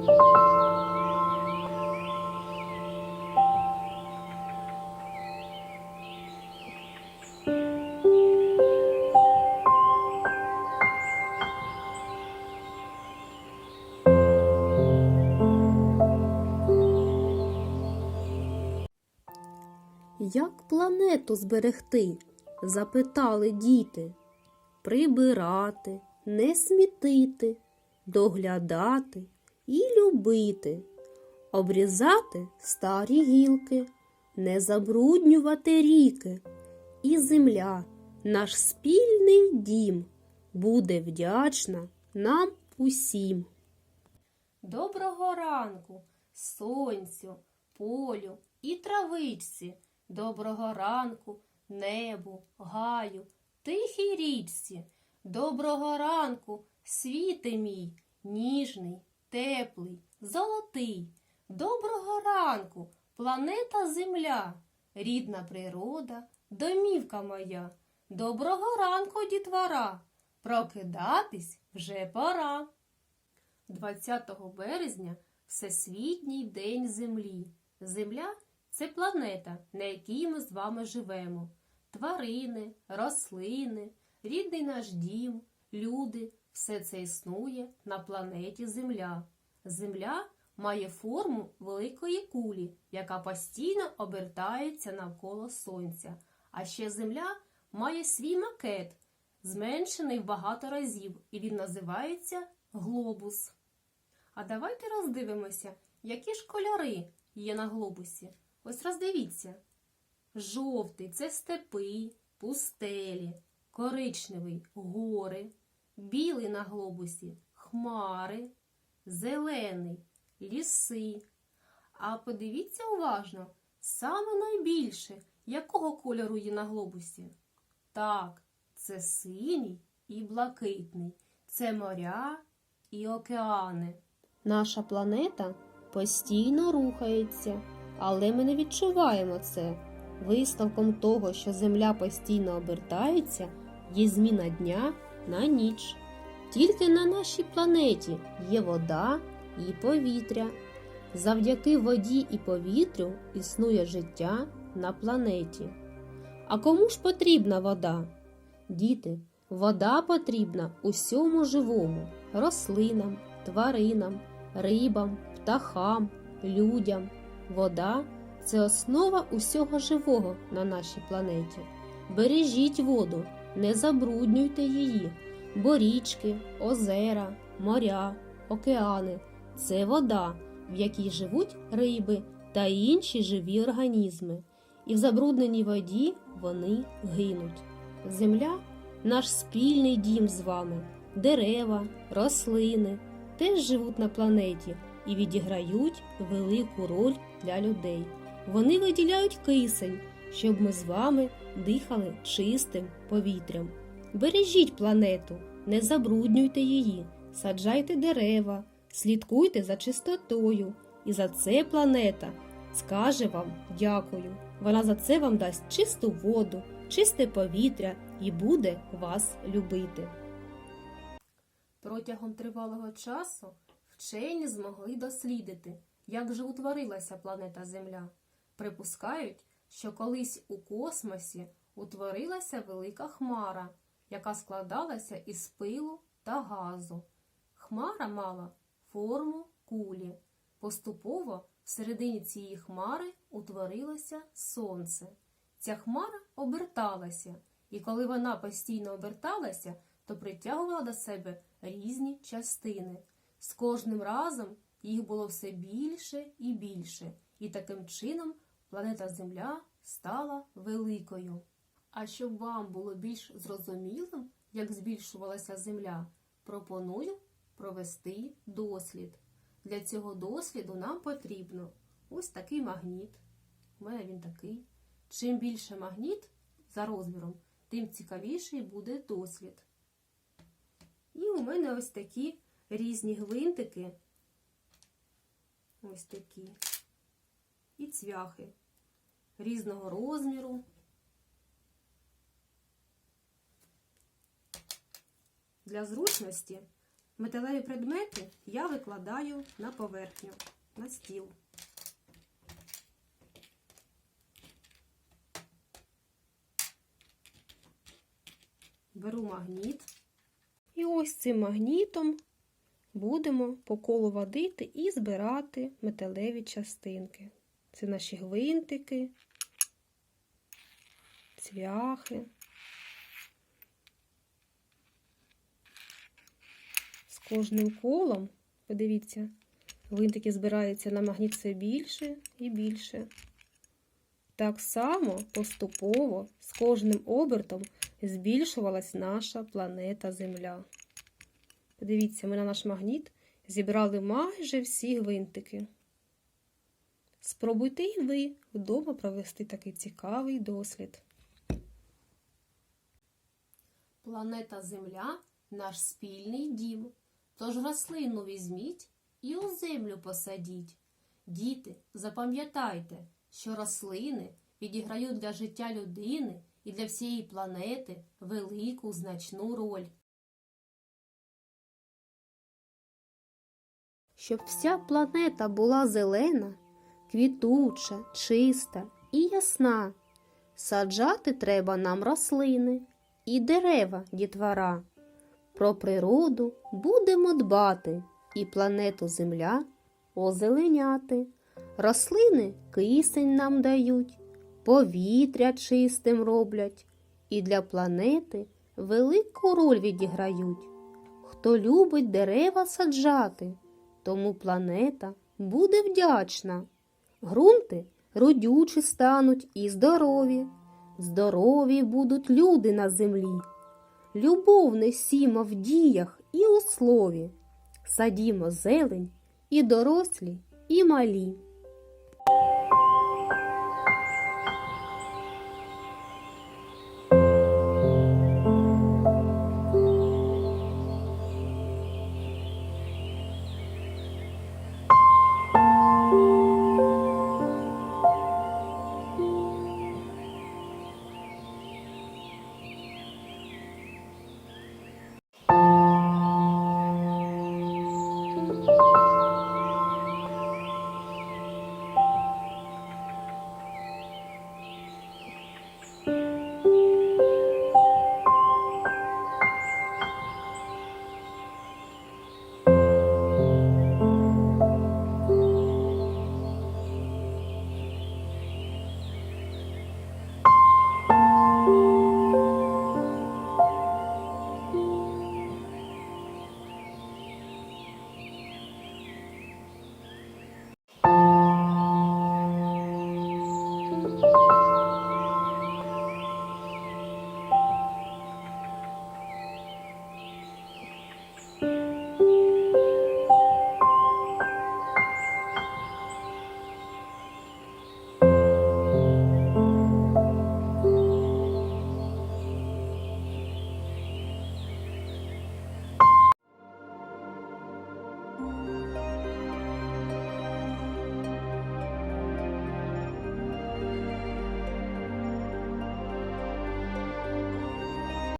Як планету зберегти? запитали діти. Прибирати, не смітити, доглядати і любити, обрізати старі гілки, не забруднювати ріки, і земля, наш спільний дім, буде вдячна нам усім. Доброго ранку, сонцю, полю і травичці. Доброго ранку, небу, гаю, тихій річці. Доброго ранку, світе мій, ніжний, теплий, золотий. Доброго ранку, планета Земля, рідна природа, домівка моя. Доброго ранку, дітвора, прокидатись вже пора. 20 березня Всесвітній день Землі. Земля це планета, на якій ми з вами живемо. Тварини, рослини, рідний наш дім, люди все це існує на планеті Земля. Земля має форму великої кулі, яка постійно обертається навколо Сонця. А ще Земля має свій макет, зменшений в багато разів, і він називається глобус. А давайте роздивимося, які ж кольори є на глобусі. Ось роздивіться. Жовтий це степи, пустелі, коричневий гори, білий на глобусі хмари, зелений ліси. А подивіться уважно, саме найбільше якого кольору є на глобусі? Так, це синій і блакитний, це моря і океани. Наша планета постійно рухається, але ми не відчуваємо це. Висновком того, що Земля постійно обертається, є зміна дня на ніч. Тільки на нашій планеті є вода і повітря. Завдяки воді і повітрю існує життя на планеті. А кому ж потрібна вода? Діти, вода потрібна усьому живому рослинам, тваринам, рибам, птахам, людям. Вода це основа усього живого на нашій планеті. Бережіть воду, не забруднюйте її, бо річки, озера, моря, океани це вода, в якій живуть риби та інші живі організми. І в забрудненій воді вони гинуть. Земля наш спільний дім з вами, дерева, рослини теж живуть на планеті і відіграють велику роль для людей. Вони виділяють кисень, щоб ми з вами дихали чистим повітрям. Бережіть планету, не забруднюйте її, саджайте дерева, слідкуйте за чистотою, і за це планета скаже вам дякую. Вона за це вам дасть чисту воду, чисте повітря і буде вас любити. Протягом тривалого часу вчені змогли дослідити, як же утворилася планета Земля. Припускають, що колись у космосі утворилася велика хмара, яка складалася із пилу та газу. Хмара мала форму кулі. Поступово всередині цієї хмари утворилося сонце. Ця хмара оберталася, і коли вона постійно оберталася, то притягувала до себе різні частини. З кожним разом їх було все більше і більше, і таким чином планета Земля стала великою. А щоб вам було більш зрозумілим, як збільшувалася Земля, пропоную провести дослід. Для цього досліду нам потрібно ось такий магніт. У мене він такий. Чим більше магніт за розміром, тим цікавіший буде дослід. І у мене ось такі різні гвинтики. Ось такі. І цвяхи різного розміру. Для зручності Металеві предмети я викладаю на поверхню, на стіл. Беру магніт. І ось цим магнітом будемо по колу водити і збирати металеві частинки. Це наші гвинтики, цвяхи. З кожним колом, подивіться, гвинтики збираються на магніт все більше і більше. Так само поступово з кожним обертом збільшувалась наша планета Земля. Подивіться, ми на наш магніт зібрали майже всі гвинтики. Спробуйте і ви вдома провести такий цікавий дослід. Планета Земля наш спільний дім. Тож рослину візьміть і у землю посадіть. Діти, запам'ятайте, що рослини відіграють для життя людини і для всієї планети велику значну роль. Щоб вся планета була зелена, квітуча, чиста і ясна, саджати треба нам рослини і дерева, дітвора. Про природу будемо дбати і планету Земля озеленяти. Рослини кисень нам дають, повітря чистим роблять і для планети велику роль відіграють. Хто любить дерева саджати, тому планета буде вдячна. Грунти родючі стануть і здорові, здорові будуть люди на землі. Любов несімо в діях і у слові, садімо зелень і дорослі, і малі.